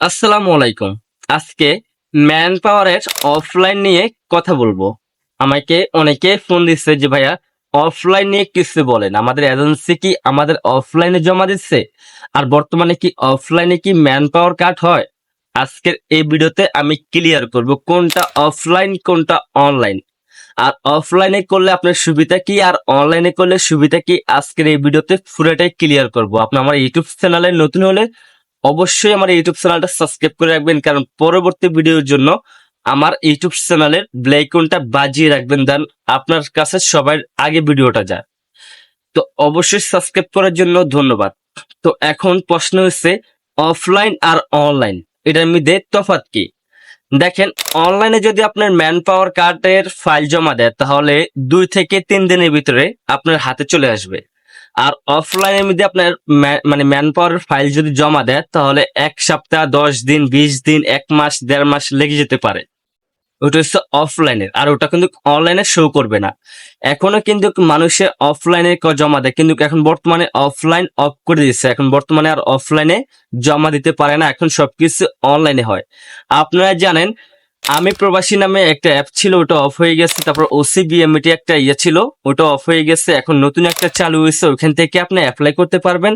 আসসালামু আলাইকুম। আজকে ম্যান পাওয়ারের অফলাইন নিয়ে কথা বলব। আমাকে অনেকে ফোন দিচ্ছে যে, ভাইয়া, অফলাইন নিয়ে কিছু বলেন। আমাদের এজেন্সি কি আমাদের অফলাইনে জমা দিচ্ছে? আর বর্তমানে কি অফলাইনে কি ম্যান পাওয়ার কাট হয়? আজকের এই ভিডিওতে আমি ক্লিয়ার করব কোনটা অফলাইন, কোনটা অনলাইন। আর অফলাইনে করলে আপনার সুবিধা কি? আর অনলাইনে করলে সুবিধা কি? আজকের এই ভিডিওতে পুরোটাই ক্লিয়ার করব। আপনি আমার ইউটিউব চ্যানেলে নতুন হলে অবশ্যই আমার ইউটিউব চ্যানেলটা সাবস্ক্রাইব করে রাখবেন, কারণ পরবর্তী ভিডিওর জন্য আমার ইউটিউব চ্যানেলের ব্লাইকনটা বাজিয়ে রাখবেন দেন আপনার কাছে সবার আগে ভিডিওটা যায়। তো অবশ্যই সাবস্ক্রাইব করার জন্য ধন্যবাদ। তো এখন প্রশ্ন হচ্ছে অফলাইন আর অনলাইন এটার মধ্যে তফাৎ কি? দেখেন অনলাইনে যদি আপনার ম্যান পাওয়ার কার্ডের ফাইল জমা দেয়, তাহলে দুই থেকে তিন দিনের ভিতরে আপনার হাতে চলে আসবে। আর অফলাইনের মধ্যে আপনার মানে ম্যান পাওয়ার ফাইল যদি জমা দেয়, তাহলে এক সপ্তাহ, দশ দিন, বিশ দিন, এক মাস, দেড় মাস লেগে যেতে পারে। ওটা হচ্ছে অফলাইনের আর ওটা কিন্তু অনলাইনে শো করবে না। এখনও কিন্তু মানুষে অফলাইনে জমা দেয়। কিন্তু এখন বর্তমানে অফলাইন অফ করে দিচ্ছে এখন বর্তমানে আর অফলাইনে জমা দিতে পারে না। এখন সবকিছু অনলাইনে হয়। আপনারা জানেন আমি প্রবাসী নামে একটা অ্যাপ ছিল, ওটা অফ হয়ে গেছে। তারপর ওসিবিএমটি একটা ইয়ে ছিল, ওটা অফ হয়ে গেছে। এখন নতুন একটা চালু হয়েছে, ওইখান থেকে আপনি অ্যাপ্লাই করতে পারবেন।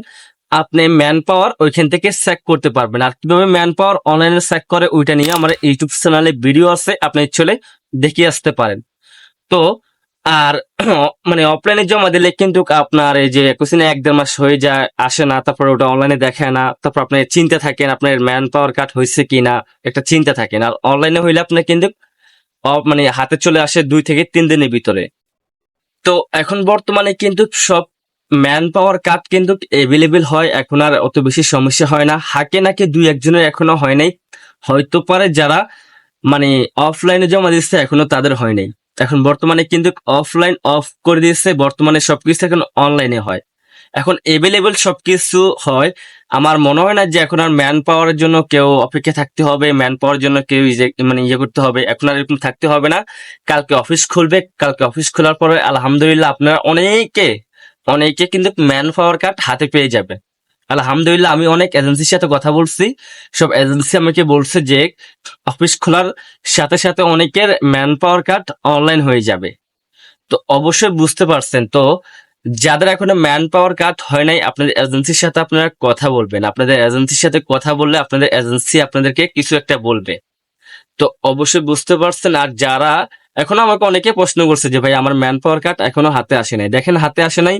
আপনি ম্যান পাওয়ার ওইখান থেকে চেক করতে পারবেন। আর কীভাবে ম্যান পাওয়ার অনলাইনে চেক করে, ওইটা নিয়ে আমার ইউটিউব চ্যানেলে ভিডিও আছে, আপনি চলে দেখিয়ে আসতে পারেন। তো আর মানে অফলাইনে জমা দিলে কিন্তু আপনার এই যে কোশ্চেনে এক দেড় মাস হয়ে যায়, আসে না, তারপর ওটা অনলাইনে দেখায় না, তারপর আপনি চিন্তা থাকেন আপনার ম্যান পাওয়ার কাট হয়েছে কিনা, একটা চিন্তা থাকেন। আর অনলাইনে হইলে আপনার কিন্তু মানে হাতে চলে আসে দুই থেকে তিন দিনের ভিতরে। তো এখন বর্তমানে কিন্তু সব ম্যান পাওয়ার কাট কিন্তু এভেলেবেল হয়, এখন আর অত বেশি সমস্যা হয় না। হাকে নাকে দুই একজনের এখনও হয় নাই। হয়তো পারে যারা মানে অফলাইনে জমা দিচ্ছে এখনও তাদের হয় নাই। এখন বর্তমানে কিন্তু অফলাইন অফ করে দিয়েছে, বর্তমানে সবকিছু এখন অনলাইনে হয়। এখন এভেলেবেল সবকিছু হয়। আমার মনে হয় না যে এখন আর ম্যান পাওয়ারের জন্য কেউ অপেক্ষা থাকতে হবে ম্যান পাওয়ার জন্য কেউ ইজে- মানে ইয়ে করতে হবে, এখন আর এরকম থাকতে হবে না। কালকে অফিস খুলবে, কালকে অফিস খোলার পরে আলহামদুলিল্লাহ আপনারা অনেকে অনেকে কিন্তু ম্যান পাওয়ার কার্ড হাতে পেয়ে যাবে। আলহামদুলিল্লাহ, আমি অনেক এজেন্সির সাথে কথা বলছি। সব এজেন্সি আমাকে বলছে যে অফিস খোলার সাথে সাথে অনেকের ম্যান পাওয়ার কার্ড অনলাইন হয়ে যাবে। তো অবশ্যই বুঝতে পারছেন, তো যাদের এখনও ম্যান পাওয়ার কার্ড হয় নাই, আপনাদের এজেন্সির সাথে আপনারা কথা বলবেন। আপনাদের এজেন্সির সাথে কথা বললে আপনাদের এজেন্সি আপনাদেরকে কিছু একটা বলবে। তো অবশ্যই বুঝতে পারছেন, আর যারা এখনও আমাকে অনেকে প্রশ্ন করছে যে, ভাই, আমার ম্যান পাওয়ার কার্ড এখনও হাতে আসে নাই। দেখেন, হাতে আসে নাই,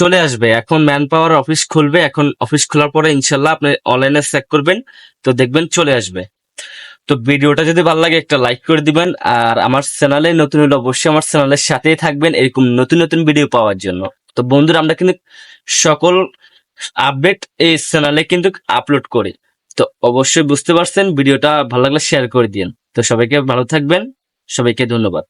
চলে আসবে। এখন ম্যান পাওয়ার অফিস খুলবে। এখন অফিস খোলার পরে ইনশাল্লাহ আপনি অনলাইনে চেক করবেন, তো দেখবেন চলে আসবে। তো ভিডিওটা যদি ভালো লাগে একটা লাইক করে দিবেন, আর আমার চ্যানেলে নতুন হলে অবশ্যই আমার চ্যানেলের সাথেই থাকবেন এরকম নতুন নতুন ভিডিও পাওয়ার জন্য। তো বন্ধুরা, আমরা কিন্তু সকল আপডেট এই চ্যানেলে কিন্তু আপলোড করি। তো অবশ্যই বুঝতে পারছেন, ভিডিওটা ভালো লাগলে শেয়ার করে দিন তো সবাইকে ভালো থাকবেন। সবাইকে ধন্যবাদ।